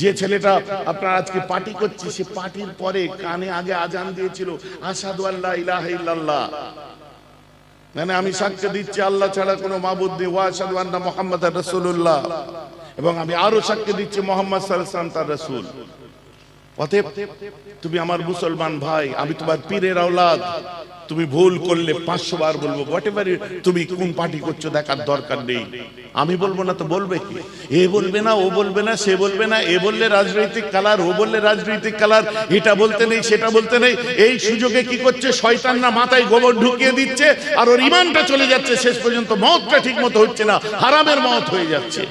যে ছেলেটা আপনার আজকে পার্টি করছে, সে পার্টির পরে কানে আগে আজান দিয়েছিল আসাদু আল্লাহ ইলাহ ইল্লাল্লাহ। মানে আমি সাক্ষ্য দিচ্ছি, আল্লাহ ছাড়া কোনো মাবুদ নেই। ওয়া আসাদু আন্না মুহাম্মাদার রাসূলুল্লাহ। এবং আমি আরও সাক্ষ্য দিচ্ছি, মোহাম্মদ সাল্লাল্লাহু আলাইহি ওয়াসাল্লাম তার রাসূল। অতএব, তুমি আমার মুসলমান ভাই, আমি তোমার পীরের আওলাদ। তুমি ভুল করলে পাঁচশো বার বলব হোয়াট এভার তুমি কোন পার্টি করছ দেখার দরকার নেই। আমি বলব না তো বলবে কি? এ বলবে না, ও বলবে না, সে বলবে না, এ বললে রাজনৈতিক কালার, ও বললে রাজনৈতিক কালার, এটা বলতে নেই, সেটা বলতে নেই। এই সুযোগে কি করছে? শয়তান না মাথায় গোবর ঢুকিয়ে দিচ্ছে, আর ওর ইমানটা চলে যাচ্ছে, শেষ পর্যন্ত মতটা ঠিক মতো হচ্ছে না, হারামের মত হয়ে যাচ্ছে।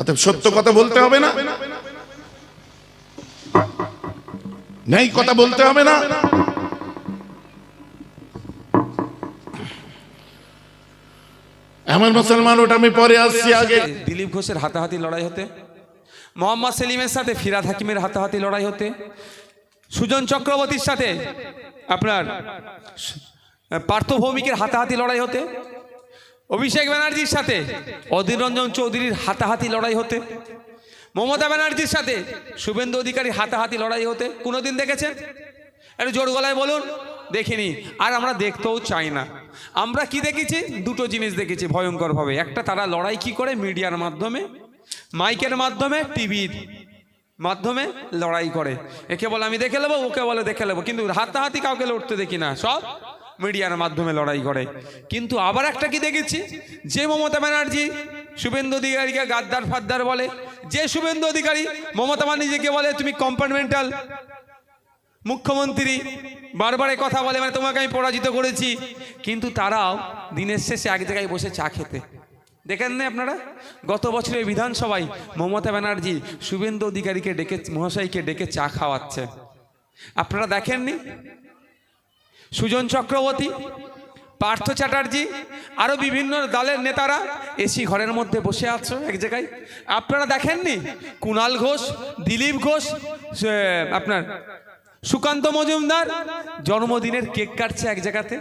অতএব সত্য কথা বলতে হবে না। নেই কথা বলতে হবে না। এমন মুসলমান ওটা আমি পরে আসছি আগে। দিলীপ ঘোষের হাতাহাতি লড়াই হতে মোহাম্মদ সেলিমের সাথে ফিরাদ হাকিমের হাতাহাতি লড়াই হতে সুজন চক্রবর্তীর সাথে আপনার পার্থ ভৌমিকের হাতাহাতি লড়াই হতে অভিষেক ব্যানার্জির সাথে অধীর রঞ্জন চৌধুরীর হাতাহাতি লড়াই হতে মমতা ব্যানার্জির সাথে শুভেন্দু অধিকারী হাতাহাতি লড়াই হতে কোনোদিন দেখেছেন? একটু জোর গলায় বলুন দেখিনি আর আমরা দেখতেও চাই না। আমরা কি দেখেছি? দুটো জিনিস দেখেছি ভয়ঙ্করভাবে। একটা, তারা লড়াই কি করে? মিডিয়ার মাধ্যমে, মাইকের মাধ্যমে, টিভির মাধ্যমে লড়াই করে। একে বলে আমি দেখে নেব, ওকে বলে দেখে নেব। কিন্তু হাতাহাতি কাউকে লড়তে দেখি না। সব মিডিয়ার মাধ্যমে লড়াই করে। কিন্তু আবার একটা কি দেখেছি? যে মমতা ব্যানার্জি শুভেন্দু অধিকারীকে গাদ্দার ফাদ্দার বলে। যে শুভেন্দু অধিকারী মমতা ব্যানার্জিকে বলে, তুমি কম্পার্টমেন্টাল মুখ্যমন্ত্রী। বারবারে কথা বলে মানে তোমাকে আমি পরাজিত করেছি। কিন্তু তারাও দিনের শেষে এক জায়গায় বসে চা খেতে। দেখেন না আপনারা? গত বছরের বিধানসভায় মমতা ব্যানার্জি শুভেন্দু অধিকারীকে ডেকে, মহাশয়কে ডেকে চা খাওয়াচ্ছে। আপনারা দেখেননি? সুজন চক্রবর্তী পার্থ চ্যাটার্জি আরও বিভিন্ন দলের নেতারা এসি ঘরের মধ্যে বসে আছো এক জায়গায়। আপনারা দেখেননি? কুণাল ঘোষ দিলীপ ঘোষ আপনার সুকান্ত মজুমদার জন্মদিনের কেক কাটছে এক জায়গাতে।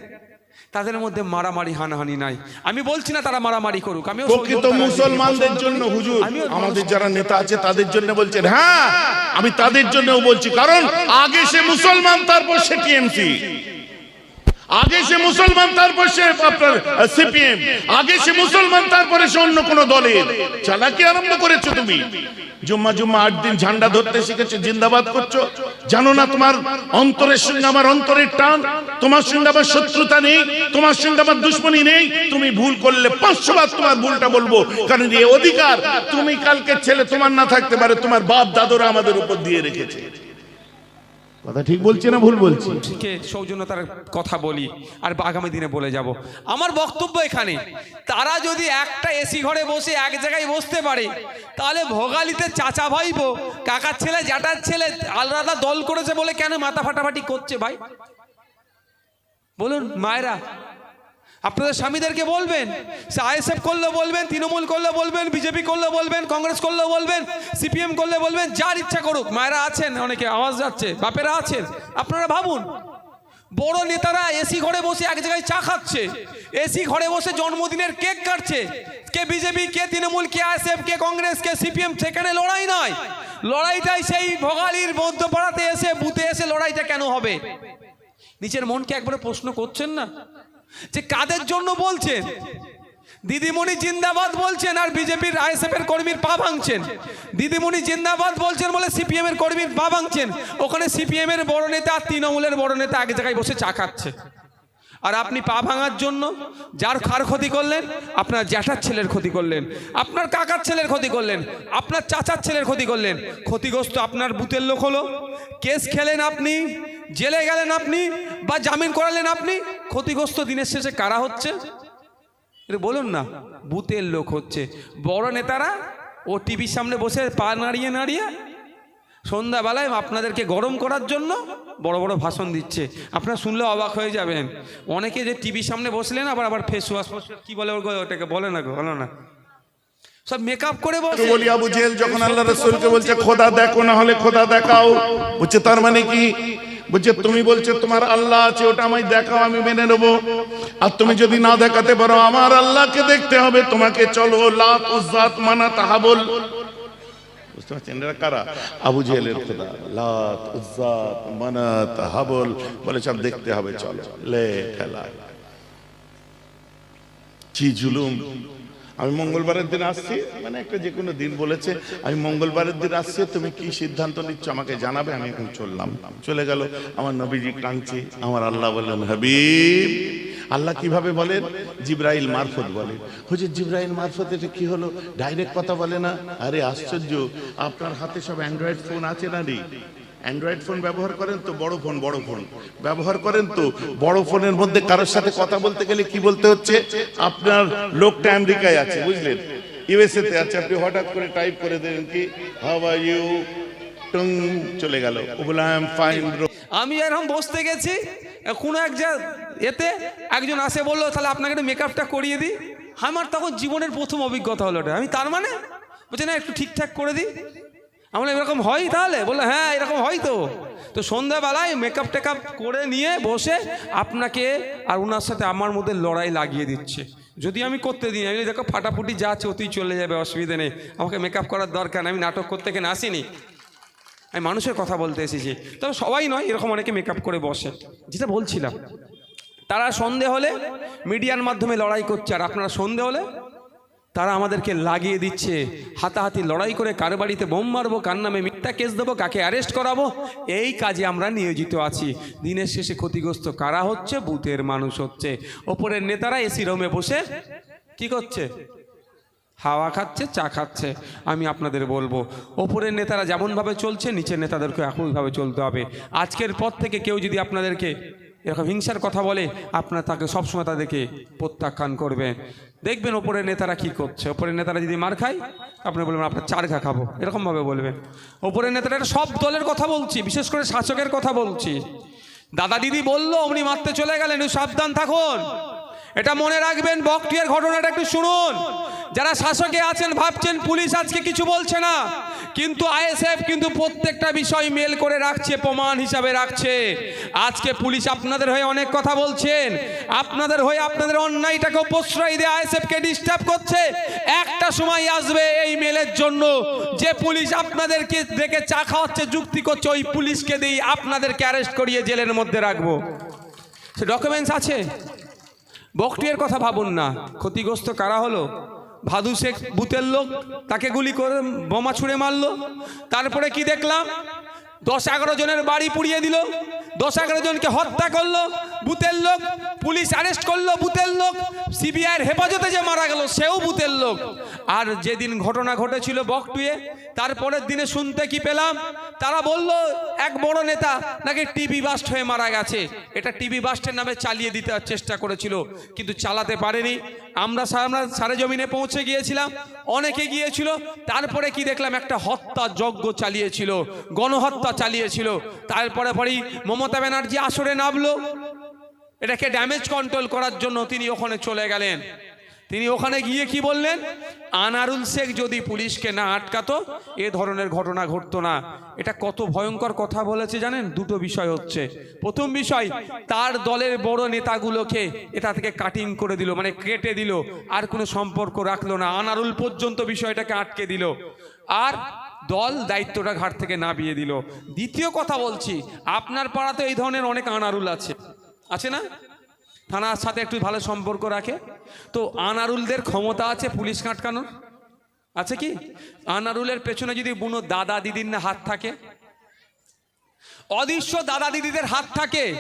তাদের মধ্যে মারামারি হানাহানি নাই। আমি বলছি না তারা মারামারি করুক আমিও প্রকৃত মুসলমানদের জন্য হুজুর আমাদের যারা নেতা আছে তাদের জন্য বলছেন হ্যাঁ আমি তাদের জন্যও বলছি কারণ আগে সে মুসলমান তারপর সে টিএমসি। আগে সে মুসলমান, তারপর সে আপনার সিপিএম। আগে সে মুসলমান, তারপরে সে অন্য কোন দলের চালাকি আরম্ভ করেছ তুমি। জুম্মা জুম্মা, আট দিন ঝান্ডা ধরতে শিখেছো, জিন্দাবাদ করছ। জানো না তোমার অন্তরের সঙ্গে আমার অন্তরের টান? তোমার সঙ্গে আমার শত্রুতা নেই, তোমার সঙ্গে আমার দুশ্মনী নেই। তুমি ভুল করলে পাঁচশো বার তোমার ভুলটা বলব। কারণ এই অধিকার তুমি কালকে ছেলে তোমার না থাকতে পারে, তোমার বাপ, দাদুরা আমাদের উপর দিয়ে রেখেছে। কথা ঠিক বলছি না ভুল বলছি? ঠিক সৌজন্যতার কথা বলি, আর আগামী দিনে বলে যাব। আমার বক্তব্য এখানে, তারা যদি একটা এসি ঘরে বসে এক জায়গায় বসতে পারে, তাহলে ভোগালিতে চাচা ভাইব কাকার ছেলে, জ্যাঠার ছেলে আলাদা দল করেছে বলে কেন মাথা ফাটাফাটি করছে ভাই? বলুন, মায়েরা আপনাদের স্বামীদেরকে বলবেন, সে আইএসএফ করলে বলবেন, তৃণমূল করলে বলবেন, বিজেপি করলে বলবেন, কংগ্রেস করলে বলবেন, সিপিএম করলে বলবেন, যার ইচ্ছা করুক, মায়েরা আছেন, অনেকে আওয়াজ যাচ্ছে, বাপেরা আছেন, আপনারা ভাবুন, বড় নেতারা এসি ঘরে বসে এক জায়গায় চা খাচ্ছে, এসি ঘরে বসে জন্মদিনের কেক কাটছে, কে বিজেপি, কে তৃণমূল, কে আইএসএফ, কে কংগ্রেস, কে সিপিএম, সেখানে লড়াই নয় লড়াইটাই সেই ভোগালির মধ্যপাড়াতে এসে, বুথে এসে লড়াইটা কেন হবে? নিজের মনকে একবারে প্রশ্ন করছেন না? যে কাদের জন্য বলছেন? দিদিমণি জিন্দাবাদ বলছেন আর বিজেপির আইএসএফ এর কর্মীর পা ভাঙছেন। দিদিমণি জিন্দাবাদ বলছেন বলে সিপিএম এর কর্মীর পা ভাঙছেন। ওখানে সিপিএম এর বড় নেতা আর তৃণমূলের বড় নেতা এক জায়গায় বসে চা খাচ্ছে। আর আপনি পা ভাঙার জন্য যার কার ক্ষতি করলেন, আপনার জ্যাঠার ছেলের ক্ষতি করলেন, আপনার কাকার ছেলের ক্ষতি করলেন, আপনার চাচার ছেলের ক্ষতি করলেন। ক্ষতিগ্রস্ত আপনার বুথের লোক হলো। কেস খেলেন আপনি জেলে গেলেন আপনি বা জামিন করালেন আপনি? ক্ষতিগ্রস্ত দিনের শেষে কারা হচ্ছে? বলুন না বুথের লোক হচ্ছে। বড় নেতারা ও টিভির সামনে বসে পা নাড়িয়ে নাড়িয়ে সন্ধ্যাবেলায় আপনাদেরকে গরম করার জন্য বড় বড় ভাষণ দিচ্ছে। আপনারা শুনলে অবাক হয়ে যাবেন। অনেকে যে টিভির সামনে বসলেন, আবার আবার ফেস ওয়াশ কি বলে ওটাকে বলে না বলো না। সব মেকআপ করে বসে। বলি, আবু জেহেল যখন আল্লাহ রসুলকে বলছে, খোদা দেখো, না হলে খোদা দেখাও। বলছে, তার মানে কি? বলছে তুমি বলছো, তোমার আল্লাহ আছে, ওটা আমায় দেখাও, আমি মেনে নেব। আর তুমি যদি না দেখাতে পারো, আমার আল্লাহকে দেখতে হবে, তোমাকে চলো লাত উজ্জাত মানা তাহাবল। বুঝতে পারছেন? এরা কারা? আবু জেহেলের খোদা। লাত উজ্জাত মানাত হাবল বলে, সব দেখতে হবে, চলো, লে খেলা কি জুলুম? আমি মঙ্গলবারের দিন আসছি মানে একটা যে কোনো দিন বলেছে, আমি মঙ্গলবারের দিন আসছি, তুমি কি সিদ্ধান্ত নিচ্ছ আমাকে জানাবে, আমি এখন চললাম। চলে গেল, আমার নবীজি কাঁদছে, আমার আল্লাহ বললেন, হাবিব, আল্লাহ কীভাবে বলেন জিব্রাইল মারফত বলে। হুজুর জিব্রাইল মারফত, এটা কি হলো? ডাইরেক্ট কথা বলে না? আরে, আশ্চর্য, আপনার হাতে সব অ্যান্ড্রয়েড ফোন আছে না রে অ্যান্ড্রয়েড ফোন ব্যবহার করেন তো বড় ফোন বড় ফোন ব্যবহার করেন তো বড় ফোনের মধ্যে কারোর সাথে কথা বলতে গেলে কি বলতে হচ্ছে? আপনার লোকটা আমেরিকায় আছে, বুঝলেন? ইউএসএ তে আছে। আপনি হঠাৎ করে টাইপ করে দেবেন কি হাউ আর ইউ টং, চলে গেল। ও বলে আই এম ফাইন আমি এরকম বসতে গেছি, কোনো এক যা এতে একজন আসে বলল, তাহলে আপনাকে একটু মেকআপটা করিয়ে দিই। আমার তখন জীবনের প্রথম অভিজ্ঞতা হলো এটা আমি তার মানে? বলছে, না, একটু ঠিকঠাক করে দিই। আমরা এরকম হয় তাহলে? বলল হ্যাঁ এরকম হয় তো। তো সন্ধ্যাবেলায় মেকআপ টেকআপ করে নিয়ে বসে আপনাকে আর ওনার সাথে আমার মধ্যে লড়াই লাগিয়ে দিচ্ছে। যদি আমি করতে দিই, আমি দেখো, ফাটাফুটি যা আছে, ওতেই চলে যাবে, অসুবিধা নেই। আমাকে মেকআপ করার দরকার, আমি নাটক করতে এখানে আসিনি আমি মানুষের কথা বলতে এসেছি। তবে সবাই নয়, এরকম অনেকে মেকআপ করে বসে। যেটা বলছিলাম, তারা সন্ধে হলে মিডিয়ার মাধ্যমে লড়াই করছে, আর আপনারা সন্ধে হলে তারা আমাদেরকে লাগিয়ে দিচ্ছে। হাতাহাতি লড়াই করে কার বাড়িতে বোম মারবো, কার নামে মিথ্যা কেস দেবো, কাকে অ্যারেস্ট করাবো, এই কাজে আমরা নিয়োজিত আছি। দিনের শেষে ক্ষতিগ্রস্ত কারা হচ্ছে? বুথের মানুষ হচ্ছে। ওপরের নেতারা এসি রুমে বসে কি করছে? হাওয়া খাচ্ছে, চা খাচ্ছে। আমি আপনাদের বলব, ওপরের নেতারা যেমনভাবে চলছে, নিচের নেতাদেরকে একইভাবে চলতে হবে। আজকের পর থেকে কেউ যদি আপনাদেরকে এরকম হিংসার কথা বলে আপনার তাকে সবসময় তাদেরকে প্রত্যাখ্যান করবেন দেখবেন ওপরের নেতারা কি করছে? ওপরের নেতারা যদি মার খায়, আপনি বলবেন, আপনার চার ঘা খাব। এরকমভাবে বলবেন ওপরের নেতারা সব দলের কথা বলছি, বিশেষ করে শাসকের কথা বলছি। দাদা দিদি বলল, অমনি মারতে চলে গেলেন সাবধান থাকুন। এটা মনে রাখবেন বকটিয়ার ঘটনাটা একটু শুনুন। যারা শাসকে আছেন, ভাবছেন পুলিশ আজকে কিছু বলছে না। কিন্তু আইএসএফ কিন্তু প্রত্যেকটা বিষয় মেল করে রাখছে, প্রমাণ হিসাবে রাখছে। আজকে পুলিশ আপনাদের হয়ে অনেক কথা বলছেন। আপনাদের হয়ে আপনাদের অন্যায়টাকে প্রশ্রয় দিয়ে আইএসএফকে ডিস্টার্ব করছে। একটা সময় আসবে এই মেলের জন্য যে পুলিশ আপনাদেরকে দেখে চা খাওয়াচ্ছে, যুক্তি করছে, ওই পুলিশকে দিয়ে আপনাদেরকে অ্যারেস্ট করিয়ে জেলের মধ্যে রাখব। সে ডকুমেন্টস আছে? বকটিয়ার কথা ভাবুন না। ক্ষতিগ্রস্ত কারা হলো? ভাদু শেখ বুথের লোক তাকে গুলি করে বোমা ছুঁড়ে মারলো। তারপরে কি দেখলাম? দশ এগারো জনের বাড়ি পুড়িয়ে দিল। দশ এগারো জনকে হত্যা করল, বুথের লোক, পুলিশ অ্যারেস্ট করল, বুথের লোক সিবিআইয়ের হেফাজতে যে মারা গেল, সেও বুথের লোক। আর যেদিন ঘটনা ঘটেছিল বকটুয়ে তারপরের দিনে শুনতে কি পেলাম? তারা বলল, এক বড় নেতা নাকি টিভি বাস্ট হয়ে মারা গেছে। এটা টিভি বাস্টের নামে চালিয়ে দিতে চেষ্টা করেছিল, কিন্তু চালাতে পারেনি। আমরা আমরা সারে জমিনে পৌঁছে গিয়েছিলাম, অনেকে গিয়েছিল, তারপরে কি দেখলাম? একটা হত্যা যজ্ঞ চালিয়েছিল, গণহত্যা চালিয়েছিল। তারপরে পরেই মমতা ব্যানার্জি আসরে নামলো। এটাকে ড্যামেজ কন্ট্রোল করার জন্য তিনি ওখানে চলে গেলেন। তিনি ওখানে গিয়ে কি বললেন? আনারুল শেখ যদি পুলিশকে না আটকাতো, এ ধরনের ঘটনা ঘটতো না। এটা কত ভয়ঙ্কর কথা বলেছে জানেন? দুটো বিষয় হচ্ছে। প্রথম বিষয়, তার দলের বড় নেতাগুলোকে এটা থেকে কাটিং করে দিল মানে কেটে দিল। আর কোনো সম্পর্ক রাখল না। আনারুল পর্যন্ত বিষয়টাকে আটকে দিল। আর দল দায়িত্বটা ঘাট থেকে নামিয়ে দিল। দ্বিতীয় কথা বলছি, আপনার পাড়াতে এই ধরনের অনেক আনারুল আছে। আছে না? থানার সাথে একটু ভালো সম্পর্ক রাখে। তো আনারুলদের ক্ষমতা আছে পুলিশ কাটকানোর আছে কি? আনারুলের পেছনে যদি বুনো দাদা দিদির না হাত থাকে? অদৃশ্য দাদা দিদিদের হাত থাকে।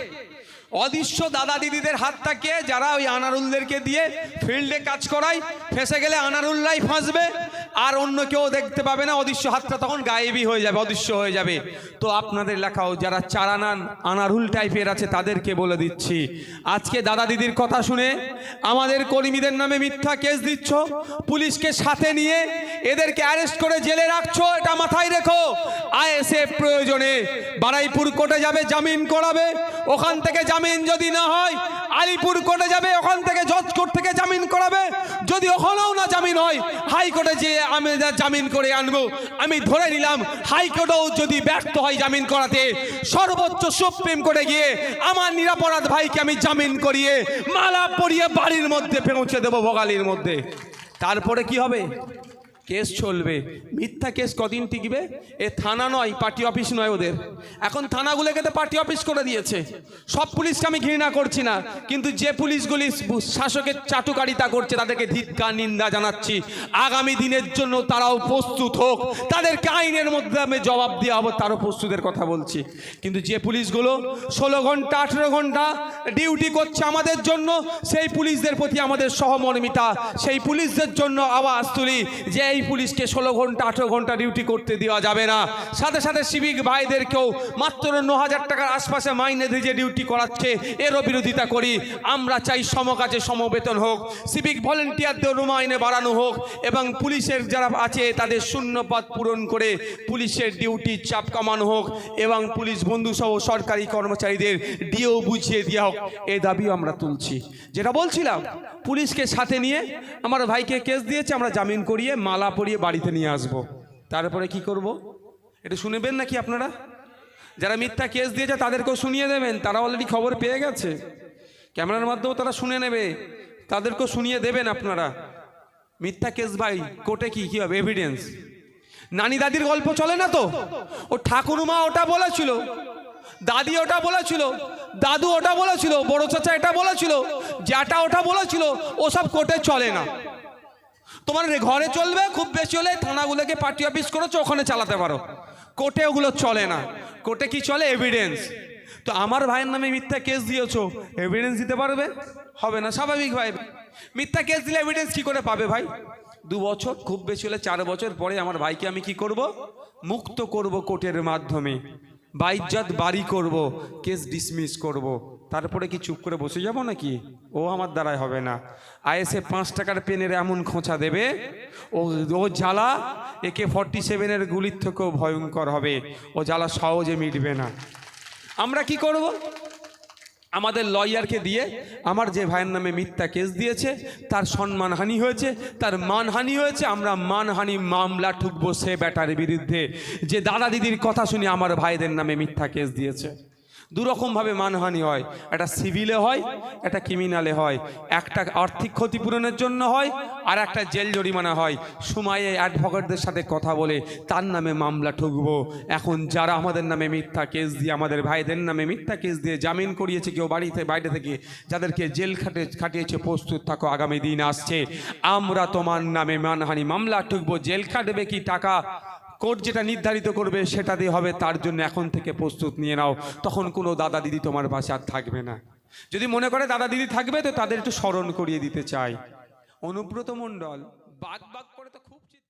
অদৃশ্য দাদা দিদিদের হাত থাকে, যারা ওই আনারুলদেরকে দিয়ে ফিল্ডে কাজ করায়, ফেসে গেলে আনারুল্লাই ফাঁসবে। আর অন্য কেউ দেখতে পাবে না, অদৃশ্য হাতটা তখন গায়েবই হয়ে যাবে, অদৃশ্য হয়ে যাবে। তো আপনাদের লেখাও, যারা চারানান আনারুল টাইপের আছে, তাদেরকে বলে দিচ্ছি। আজকে দাদা দিদির কথা শুনে আমাদের কর্মীদের নামে মিথ্যা কেস দিচ্ছ, পুলিশকে সাথে নিয়ে এদেরকে অ্যারেস্ট করে জেলে রাখছো, এটা মাথায় রেখো। আইএসএফ প্রয়োজনে বারাইপুর কোর্টে যাবে, জামিন করাবে, ওখান থেকে জামিন যদি না হয় আলিপুর কোর্টে যাবে, ওখান থেকে জজ কোর্ট থেকে জামিন করাবে। যদি ওখানেও না জামিন হয়, হাইকোর্টে যে আমি জামিন করে আনব। আমি ধরে নিলাম, হাইকোর্টেও যদি ব্যর্থ হয় জামিন করাতে, সর্বোচ্চ সুপ্রিম কোর্টে গিয়ে আমার নিরাপরাধ ভাইকে আমি জামিন করিয়ে মালা পরিয়ে বাড়ির মধ্যে পৌঁছে দেবো ভোগালির মধ্যে। তারপরে কি হবে? কেস চলবে। মিথ্যা কেস কদিন টিকবে? এ থানা নয়, পার্টি অফিস নয় ওদের। এখন থানাগুলোকে তো পার্টি অফিস করে দিয়েছে। সব পুলিশকে আমি ঘৃণা করছি না, কিন্তু যে পুলিশগুলি শাসকের চাটুকারিতা করছে, তাদেরকে ধিক্কার, নিন্দা জানাচ্ছি। আগামী দিনের জন্য তারাও প্রস্তুত হোক। তাদেরকে আইনের মধ্যে আমি জবাব দেওয়া হবে তারও প্রস্তুতের কথা বলছি। কিন্তু যে পুলিশগুলো ষোলো ঘণ্টা, আঠেরো ঘণ্টা ডিউটি করছে আমাদের জন্য, সেই পুলিশদের প্রতি আমাদের সহমর্মিতা, সেই পুলিশদের জন্য আওয়াজ তুলি যে এই পুলিশকে ষোলো ঘণ্টা, আঠেরো ঘণ্টা ডিউটি করতে দেওয়া যাবে না। সাথে সাথে সিভিক ভাইদেরকেও মাত্র ন হাজার টাকার আশপাশে মাইনে দিয়ে ডিউটি করাচ্ছে, এরও বিরোধিতা করি। আমরা চাই সমকাজে সমবেতন হোক সিভিক ভলেন্টিয়ারদের মাইনে বাড়ানো হোক, এবং পুলিশের যারা আছে, তাদের শূন্যপদ পূরণ করে পুলিশের ডিউটির চাপ কমানো হোক, এবং পুলিশ বন্ধু সহ সরকারি কর্মচারীদের ডিও বুঝিয়ে দেওয়া হোক। এ দাবিও আমরা তুলছি। যেটা বলছিলাম, পুলিশকে সাথে নিয়ে, আমার ভাইকে কেস দিয়েছে, আমরা জামিন করিয়ে মালা পরিয়ে বাড়িতে নিয়ে আসব। তারপরে কি করব? এটা শুনেবেন নাকি আপনারা? যারা মিথ্যা কেস দিয়েছে তাদেরকেও শুনিয়ে দেবেন। তারা অলরেডি খবর পেয়ে গেছে। ক্যামেরার মাধ্যমেও তারা শুনে নেবে। তাদেরকেও শুনিয়ে দেবেন আপনারা। মিথ্যা কেস ভাই, কোর্টে কি কি হবে? এভিডেন্স নানি দাদির গল্প চলে না তো? ও ঠাকুরমা ওটা বলেছিল। দাদি ওটা বলেছিল। দাদু ওটা বলেছিল। বড় চাচা এটা বলেছিল। জ্যাটা ওটা বলেছিল। ওসব কোর্টে চলে না। তোমার ঘরে চলবে, খুব বেশি হলে থানাগুলোকে পার্টি অফিস করেছ, ওখানে চালাতে পারো। কোর্টে ওগুলো চলে না। কোর্টে কি চলে? এভিডেন্স তো আমার ভাইয়ের নামে মিথ্যা কেস দিয়েছ এভিডেন্স দিতে পারবে? হবে না, স্বাভাবিক ভাই। মিথ্যা কেস দিলে এভিডেন্স কি করে পাবে ভাই? দু বছর, খুব বেশি হলে চার বছর পরে আমার ভাইকে আমি কি করব? মুক্ত করব কোর্টের মাধ্যমে। বাইজ্জাত বাড়ি করব কেস ডিসমিস করব। তারপরে কি চুপ করে বসে যাব নাকি? ও আমার দ্বারাই হবে না। আইএসএ পাঁচ টাকার পেনের এমন খোঁচা দেবে, ও ও জ্বালা একে ফর্টি সেভেনের গুলির থেকেও ভয়ঙ্কর হবে। ও জ্বালা সহজে মিটবে না। আমরা কি করব? আমাদের লয়ারকে দিয়ে আমার যে ভাইয়ের নামে মিথ্যা কেস দিয়েছে, তার সম্মানহানি হয়েছে, তার মানহানি হয়েছে, আমরা মানহানি মামলা ঠুকবো সে ব্যাটার বিরুদ্ধে। যে দাদা দিদির কথা শুনে আমার ভাইদের নামে মিথ্যা কেস দিয়েছে। দুরকমভাবে মানহানি হয়। একটা সিভিলে হয় একটা ক্রিমিনালে হয়। একটা আর্থিক ক্ষতিপূরণের জন্য হয়, আর একটা জেল জরিমানা হয়। সময়ে অ্যাডভোকেটদের সাথে কথা বলে তার নামে মামলা ঠুকব। এখন যারা আমাদের নামে মিথ্যা কেস দিয়ে, আমাদের ভাইদের নামে মিথ্যা কেস দিয়ে জামিন করিয়েছে কেউ বাড়িতে, বাইরে থেকে, যাদেরকে জেল খাটে, খাটিয়েছে, প্রস্তুত থাকো, আগামী দিন আসছে। আমরা তোমার নামে মানহানি মামলা ঠুকবো। জেল খাটবে কি টাকা? কোর্ট যেটা নির্ধারিত করবে সেটা দিয়ে হবে, তার জন্য এখন থেকে প্রস্তুত নিয়ে নাও। তখন কোনো দাদা দিদি তোমার পাশে আর থাকবে না। যদি মনে করে দাদা দিদি থাকবে, তো তাদের একটু স্মরণ করিয়ে দিতে চাই। অনুব্রত মণ্ডল, বাদ বাদ